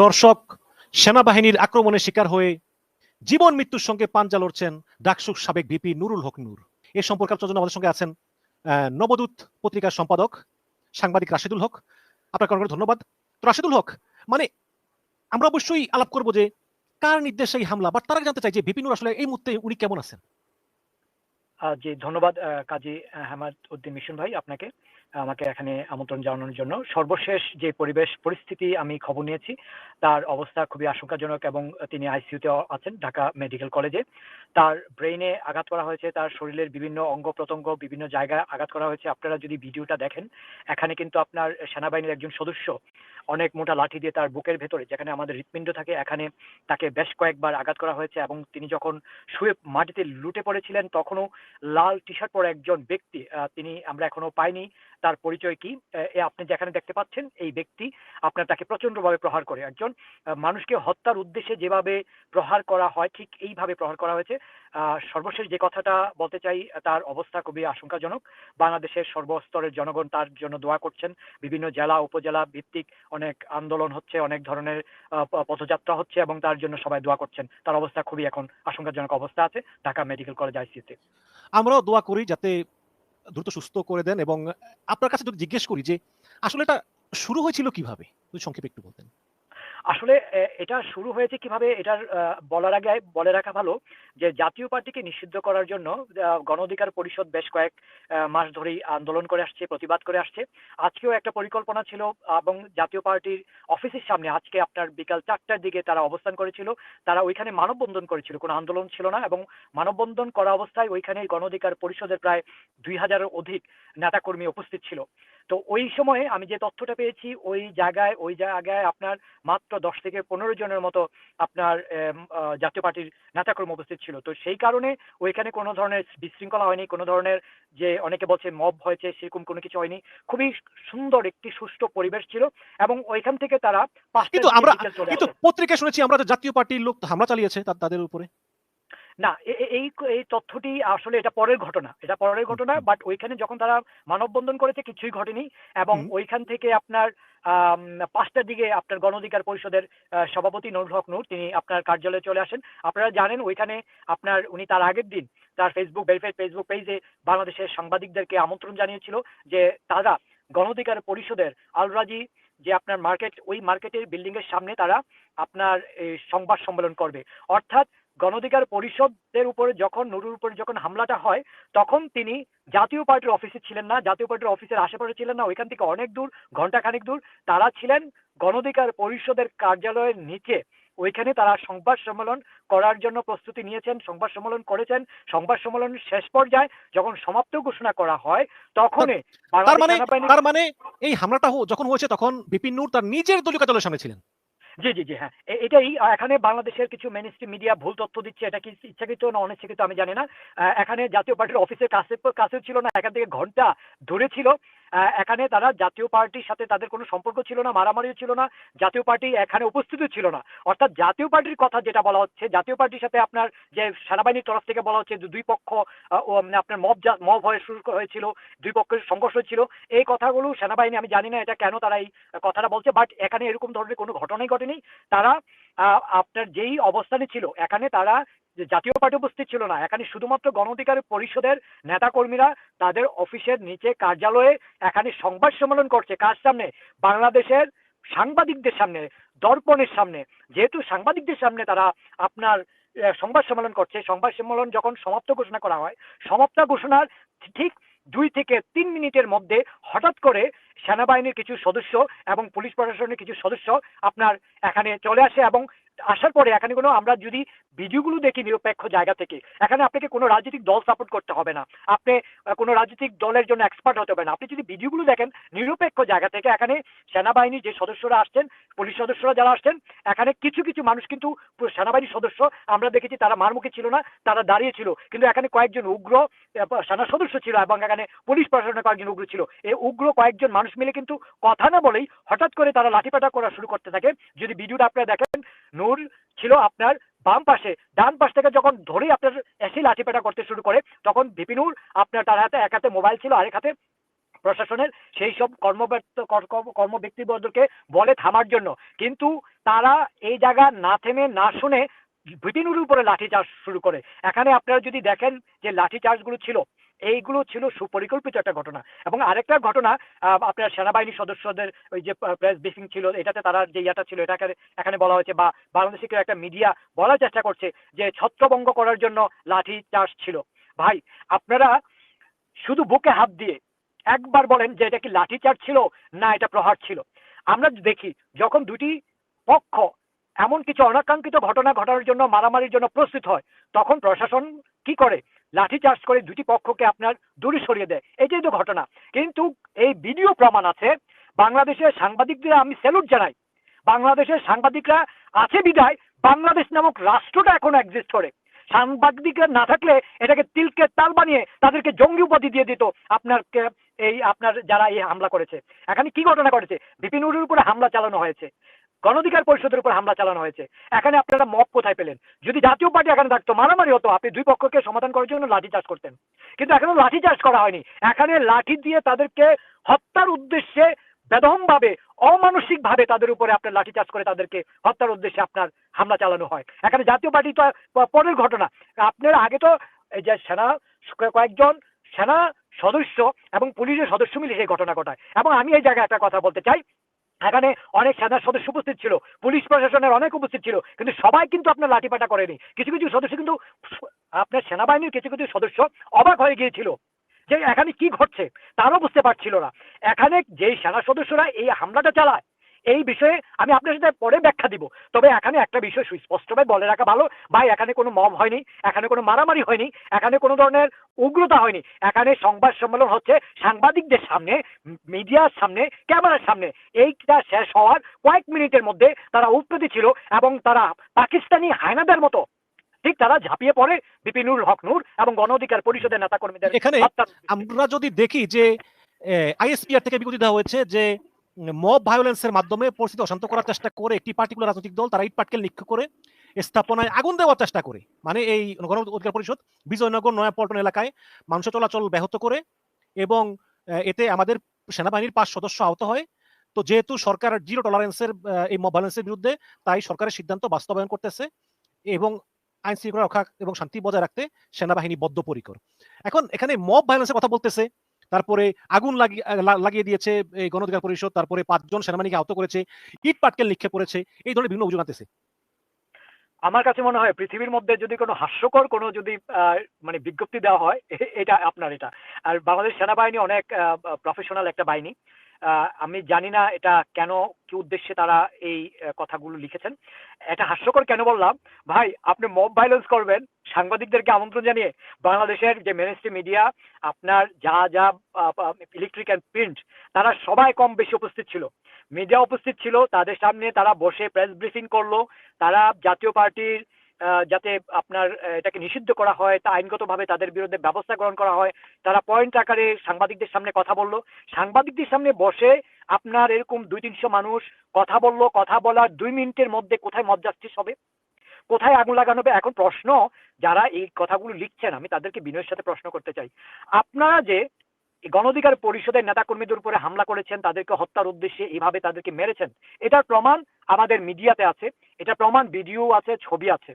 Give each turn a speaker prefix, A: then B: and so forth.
A: দর্শক, সেনাবাহিনীর আক্রমণের শিকার হয়ে জীবন মৃত্যুর সঙ্গে পাঞ্জা লড়ছেন ডাকসুর সাবেক ভিপি নুরুল হক নূর। এ সম্পর্কে আলোচনার জন্য আমাদের সঙ্গে আছেন নবদূত পত্রিকার সম্পাদক, সাংবাদিক রাশিদুল হক। আপনাকে ধন্যবাদ। তো রাশিদুল হক মানে আমরা অবশ্যই আলাপ করব যে কার নির্দেশে এই হামলা, বা তারা জানতে চাই যে ভিপি নূর আসলে এই মুহূর্তে উনি কেমন আছেন?
B: জি, ধন্যবাদ কাজী হামাদ উদ্দিন মিশন ভাই আপনাকে। আমাকে এখানে আমন্ত্রণ জানানোর জন্য। সর্বশেষ যে পরিবেশ, পরিস্থিতি আমি খবর নিয়েছি, তার অবস্থা খুবই আশঙ্কাজনক এবং তিনি আইসিইউতে আছেন ঢাকা মেডিকেল কলেজে। তার ব্রেইনে আঘাত করা হয়েছে, তার শরীরের বিভিন্ন অঙ্গ প্রত্যঙ্গ বিভিন্ন জায়গায় আঘাত করা হয়েছে। আপনারা যদি ভিডিওটা দেখেন, এখানে কিন্তু আপনার সেনাবাহিনীর একজন সদস্য অনেক মোটা লাঠি দিয়ে তার বুকের ভেতরে, যেখানে আমাদের হৃৎপিণ্ড থাকে, এখানে তাকে বেশ কয়েকবার আঘাত করা হয়েছে এবং তিনি যখন শুয়ে মাটিতে লুটে পড়েছিলেন, তখনও লাল টি শার্ট পরা একজন ব্যক্তি তিনি আমরা এখনও পাইনি। তার পরিচয় কি? আপনি যেখানে দেখতে পাচ্ছেন, এই ব্যক্তি আপনার তাকে প্রচন্ডভাবে প্রহার করে। একজন মানুষকে হত্যার উদ্দেশ্যে যেভাবে প্রহার করা হয়, ঠিক এইভাবে প্রহার করা হয়েছে। সর্বশেষ যে কথাটা বলতে চাই, তার অবস্থা খুবই আশঙ্কাজনক। বাংলাদেশের সর্বস্তরের জনগণ তার জন্য দোয়া করছেন। বিভিন্ন জেলা, উপজেলা ভিত্তিক অনেক আন্দোলন হচ্ছে, অনেক ধরনের পথযাত্রা হচ্ছে এবং তার জন্য সবাই দোয়া করছেন। তার অবস্থা খুবই এখন আশঙ্কাজনক অবস্থা আছে ঢাকা মেডিকেল কলেজ আইসিইউতে।
A: আমরাও দোয়া করি যাতে দ্রুত সুস্থ করে দেন এবং আপনার কাছে যদি জিজ্ঞেস করি যে, আসলে এটা শুরু হয়েছিল কীভাবে? সংক্ষেপে একটু বলতেন।
B: আসলে এটা শুরু হয়েছে কীভাবে এটার বলার আগে, বলে রাখা ভালো যে জাতীয় পার্টিকে নিষিদ্ধ করার জন্য গণ অধিকার পরিষদ বেশ কয়েক মাস ধরেই আন্দোলন করে আসছে, প্রতিবাদ করে আসছে। আজকেও একটা পরিকল্পনা ছিল, এবং জাতীয় পার্টির অফিসের সামনে আজকে আপনার বিকাল চারটার দিকে তারা অবস্থান করেছিল। তারা ওইখানে মানববন্ধন করেছিল, কোনো আন্দোলন ছিল না, এবং মানববন্ধন করা অবস্থায় ওইখানে গণ অধিকার পরিষদের প্রায় দুই হাজারের অধিক নেতাকর্মী উপস্থিত ছিল। তো ওই সময়ে আমি যে তথ্যটা পেয়েছি ওই জায়গায় ওই জায়গায় আপনার মাত্র দশ থেকে পনেরো জনের মতো আপনার জাতীয় পার্টির নেতাকর্মী উপস্থিত ছিল। তো সেই কারণে ওইখানে কোনো ধরনের বিশৃঙ্খলা হয়নি কোনো ধরনের যে অনেকে বলছে মব হয়েছে সেরকম কোনো কিছু হয়নি। খুবই সুন্দর একটি সুষ্ঠু পরিবেশ ছিল এবং ওইখান থেকে তারা
A: কিন্তু আমরা কিন্তু
B: আসে।
A: পত্রিকায় শুনেছি আমরা জাতীয় পার্টির লোক হামলা চালিয়েছে তাদের উপরে।
B: না এই এই তথ্যটি আসলে এটা পরের ঘটনা। এটা পরের ঘটনা
A: হুম।
B: বাট ওইখানে যখন তারা মানববন্ধন করেছে কিছুই ঘটেনি এবং ওইখান থেকে আপনার পাঁচটার দিকে আপনার গণ অধিকার পরিষদের সভাপতি নুরুল হক নূর তিনি আপনার কার্যালয়ে চলে আসেন। আপনারা জানেন ওইখানে আপনার উনি তার আগের দিন তার ফেসবুক ভেরিফাইড ফেসবুক পেজে বাংলাদেশের সাংবাদিকদেরকে আমন্ত্রণ জানিয়েছিল যে তারা গণ অধিকার পরিষদের আলরাজি যে আপনার মার্কেট ওই মার্কেটের বিল্ডিং এর সামনে তারা আপনার সংবাদ সম্মেলন করবে। অর্থাৎ গণঅধিকার পরিষদের উপরে যখন নুরুর উপরে যখন হামলাটা হয় তখন তিনি জাতীয় পার্টির অফিসে ছিলেন না জাতীয় পার্টির অফিসের আশেপাশে ছিলেন না ওইখান থেকে অনেক দূর ঘণ্টা খানিক দূর তারা ছিলেন গণঅধিকার পরিষদের কার্যালয়ের নিচে। ওইখানে তারা সংবাদ সম্মেলন করার জন্য প্রস্তুতি নিয়েছেন সংবাদ সম্মেলন করেছেন সংবাদ সম্মেলন শেষ পর্যায়ে যখন সমাপ্ত ঘোষণা করা হয় তখনই
A: তার মানে তার মানে এই হামলাটা যখন হয়েছে তখন বিপিন নূর তার নিজের দলীয় কার্যালয়ের সামনে ছিলেন।
B: জি জি জি হ্যাঁ। এটাই এখানে বাংলাদেশের কিছু মেনস্ট্রিম মিডিয়া ভুল তথ্য দিচ্ছে, এটা কি ইচ্ছাকৃত না অনিচ্ছাকৃত আমি জানি না। এখানে জাতীয় পার্টির অফিসের কাছে, কাছেও ছিল না, এখান থেকে ঘণ্টা ধরে ছিল। এখানে তারা জাতীয় পার্টির সাথে তাদের কোনো সম্পর্ক ছিল না, মারামারিও ছিল না, জাতীয় পার্টি এখানে উপস্থিতও ছিল না। অর্থাৎ জাতীয় পার্টির কথা যেটা বলা হচ্ছে, জাতীয় পার্টির সাথে আপনার যে সেনাবাহিনীর তরফ থেকে বলা হচ্ছে দুই পক্ষ আপনার মব মব হয়ে শুরু হয়েছিল, দুই পক্ষের সংঘর্ষ ছিল এই কথাগুলো সেনাবাহিনী, আমি জানি না এটা কেন তারা এই কথাটা বলছে বাট এখানে এরকম ধরনের কোনো ঘটনাই ঘটেনি। তারা আপনার যেই অবস্থানে ছিল, এখানে তারা যে জাতীয় পার্টি উপস্থিত ছিল না। এখানে শুধুমাত্র গণ অধিকার পরিষদের নেতাকর্মীরা তাদের অফিসের নিচে কার্যালয়ে এখানে সংবাদ সম্মেলন করছে। কার সামনে? বাংলাদেশের সাংবাদিকদের সামনে, দর্পণের সামনে। যেহেতু সাংবাদিকদের সামনে তারা আপনার সংবাদ সম্মেলন করছে। সংবাদ সম্মেলন যখন সমাপ্ত ঘোষণা করা হয়, সমাপ্ত ঘোষণার ঠিক দুই থেকে তিন মিনিটের মধ্যে হঠাৎ করে সেনাবাহিনীর কিছু সদস্য এবং পুলিশ প্রশাসনের কিছু সদস্য আপনার এখানে চলে আসে এবং আসার পরে এখানে কোনো আমরা যদি ভিডিওগুলো দেখি নিরপেক্ষ জায়গা থেকে, এখানে আপনাকে কোনো রাজনৈতিক দল সাপোর্ট করতে হবে না। আপনি কোনো রাজনৈতিক দলের জন্য এক্সপার্ট হতে হবে না। আপনি যদি ভিডিওগুলো দেখেন নিরপেক্ষ জায়গা থেকে, এখানে সেনাবাহিনীর যে সদস্যরা আসছেন পুলিশ সদস্যরা যারা আসছেন, এখানে কিছু কিছু মানুষ কিন্তু সেনাবাহিনীর সদস্য, আমরা দেখেছি তারা মারমুখী ছিল না, তারা দাঁড়িয়ে ছিল। কিন্তু এখানে কয়েকজন উগ্র সেনা সদস্য ছিল এবং এখানে পুলিশ প্রশাসনের কয়েকজন উগ্র ছিল। এই উগ্র কয়েকজন মানুষ মিলে কিন্তু কথা না বলেই হঠাৎ করে তারা লাঠিপাটা করা শুরু করতে থাকে। যদি ভিডিওটা আপনারা দেখেন, নূর ছিল আপনার বাম পাশে। ডান পাশ থেকে যখন ধরে আপনার এসে লাঠিপেটা করতে শুরু করে, তখন বিপিনুর আপনার তার হাতে, এক হাতে মোবাইল ছিল, আরেক হাতে প্রশাসনের সেই সব কর্মব্যক্ত কর- কর্ম- ব্যক্তিবর্গকে বলে থামার জন্য। কিন্তু তারা এই জায়গা না থেমে, না শুনে বিপিনুর উপরে লাঠি চার্জ শুরু করে। এখানে আপনারা যদি দেখেন যে লাঠি চার্জগুলো ছিল, এইগুলো ছিল সুপরিকল্পিত একটা ঘটনা। এবং আরেকটা ঘটনা আপনার সেনাবাহিনী সদস্যদের ওই যে প্রেস ব্রিফিং ছিল, এটাতে তারা যে ইয়াটা ছিল, এটাকে এখানে বলা হয়েছে বা বাংলাদেশে কেউ একটা মিডিয়া বলার চেষ্টা করছে যে ছত্রভঙ্গ করার জন্য লাঠি চার্জ ছিল। ভাই, আপনারা শুধু বুকে হাত দিয়ে একবার বলেন যে এটা কি লাঠি চার্জ ছিল না এটা প্রহার ছিল। আমরা দেখি যখন দুটি পক্ষ এমন কিছু অনাকাঙ্ক্ষিত ঘটনা ঘটানোর জন্য, মারামারির জন্য প্রস্তুত হয়, তখন প্রশাসন কি করে? লাঠি চার্জ করে দুটি পক্ষকে আপনার দূরে সরিয়ে দেয়। এটাই তো ঘটনা, কিন্তু এই ভিডিও প্রমাণ আছে, বাংলাদেশের সাংবাদিকদের আমি স্যালুট জানাই। বাংলাদেশের সাংবাদিকরা আছে বিদায়, বাংলাদেশ নামক রাষ্ট্রটা এখন এক্সিস্ট করে। সাংবাদিকরা না থাকলে এটাকে তিলকে তাল বানিয়ে তাদেরকে জঙ্গি উপাধি দিয়ে দিত। আপনার এই আপনার যারা এই হামলা করেছে। এখানে কি ঘটনা ঘটেছে? বিপিনুরের উপরে হামলা চালানো হয়েছে। গণধিকার পরিষদের উপর হামলা চালানো হয়েছে। এখানে আপনারা মব কোথায় পেলেন? যদি জাতীয় পার্টি এখানে থাকতো, মারামারি হতো, আপনি দুই পক্ষকে সমাধান করার জন্য লাঠি চাষ করতেন। কিন্তু এখনও লাঠি চাষ করা হয়নি। এখানে লাঠি দিয়ে তাদেরকে হত্যার উদ্দেশ্যে বেদম ভাবে অমানসিক ভাবে তাদের উপরে আপনার লাঠি চার্জ করে তাদেরকে হত্যার উদ্দেশ্যে আপনার হামলা চালানো হয়। এখানে জাতীয় পার্টি তো পরের ঘটনা। আপনার আগে তো এই যে সেনা, কয়েকজন সেনা সদস্য এবং পুলিশের সদস্য মিলে সেই ঘটনা ঘটায়। এবং আমি এই জায়গায় একটা কথা বলতে চাই। এখানে অনেক সেনা সদস্য উপস্থিত ছিল, পুলিশ প্রশাসনের অনেক উপস্থিত ছিল, কিন্তু সবাই কিন্তু আপনার লাঠিপাটা করেনি। কিছু কিছু সদস্য কিন্তু আপনার সেনাবাহিনীর কিছু কিছু সদস্য অবাক হয়ে গিয়েছিল যে এখানে কি ঘটছে, তারও বুঝতে পারছিল না। এখানে যেই সেনা সদস্যরা এই হামলাটা চালায় এই বিষয়ে আমি আপনার সাথে পরে ব্যাখ্যা দিব। তবে এখানে একটা বিষয় সুস্পষ্টভাবে বলে রাখা ভালো। ভাই এখানে কোনো মব হয়নি এখানে কোনো মারামারি হয়নি এখানে কোনো ধরনের উগ্রতা হয়নি। এখানে সংবাদ সম্মেলন হচ্ছে সাংবাদিকদের সামনে মিডিয়ার সামনে ক্যামেরার সামনে। এইটা শেষ হওয়ার কয়েক মিনিটের মধ্যে তারা উৎপত্তি ছিল এবং তারা পাকিস্তানি হায়নাদের মতো। ঠিক তারা ঝাঁপিয়ে পড়ে বিপিনুর হক নূর এবং গণ অধিকার পরিষদের নেতা কর্মীদের
A: এখানে আমরা যদি দেখি যে আইএসপিআর থেকে বিগতি দেওয়া হয়েছে যে মব ভায়োলেন্সের মাধ্যমে পরিস্থিতি অশান্ত করার চেষ্টা করে একটি পার্টিকুলার রাজনৈতিক দল তারা ইট পাটকেল নিক্ষেপ করে স্থাপনায় আগুন দেওয়ার চেষ্টা করে। মানে এই গণ অধিকার পরিষদ বিজয়নগর, নয়াপল্টন এলাকায় মানুষ চলাচল ব্যাহত করে এবং এতে আমাদের সেনাবাহিনীর পাঁচ সদস্য আহত হয়। তো যেহেতু সরকার জিরো টলারেন্সের এই মব ভায়োলেন্সের বিরুদ্ধে, তাই সরকারের সিদ্ধান্ত বাস্তবায়ন করতেছে এবং আইন শৃঙ্খলা রক্ষা এবং শান্তি বজায় রাখতে সেনাবাহিনী বদ্ধপরিকর। এখন এখানে মব ভায়োলেন্সের কথা বলতেছে। তারপরে আগুন লাগিয়ে দিয়েছে, এই গণ পরিষদ, তারপরে পাঁচজন সেনাবাহিনীকে আহত করেছে, ইট পাটকেল নিক্ষেপ করেছে, এই ধরনের বিভিন্ন অভিযোগ আনতেছে।
B: আমার কাছে মনে হয় পৃথিবীর মধ্যে যদি কোনো হাস্যকর কোনো যদি মানে বিজ্ঞপ্তি দেওয়া হয় এটা আপনার এটা। আর বাংলাদেশ সেনাবাহিনী অনেক প্রফেশনাল একটা বাহিনী। আমি জানি না এটা কেন, কি উদ্দেশ্যে তারা এই কথাগুলো লিখেছেন। এটা হাস্যকর কেন বললাম? ভাই, আপনি মব ভাইলেন্স করবেন, সাংবাদিকদেরকে আমন্ত্রণ জানিয়ে বাংলাদেশের যে মেনেস্ট্রি মিডিয়া আপনার যা যা ইলেকট্রিক অ্যান্ড প্রিন্ট তারা সবাই কম বেশি উপস্থিত ছিল। মিডিয়া উপস্থিত ছিল, তাদের সামনে তারা বসে প্রেস ব্রিফিং করল, তারা জাতীয় পার্টির যাতে আপনার এটাকে নিষিদ্ধ করা হয়, তা আইনগতভাবে তাদের বিরুদ্ধে ব্যবস্থা গ্রহণ করা হয়। তারা পয়েন্ট আকারে সাংবাদিকদের সামনে কথা বলল। সাংবাদিকদের সামনে বসে আপনার এরকম দুই তিনশো মানুষ কথা বলল, কথা বলার দুই মিনিটের মধ্যে কোথায় মত জাস্টিস হবে? কোথায় আগুন লাগানো হবে? এখন প্রশ্ন, যারা এই কথাগুলো লিখছেন, আমি তাদেরকে বিনয়ের সাথে প্রশ্ন করতে চাই। আপনারা যে এই গণ অধিকার পরিষদের নেতাকর্মীদের উপরে হামলা করেছেন, তাদেরকে হত্যার উদ্দেশ্যে এইভাবে তাদেরকে মেরেছেন, এটার প্রমাণ আমাদের মিডিয়াতে আছে, এটা প্রমাণ ভিডিও আছে, ছবি আছে।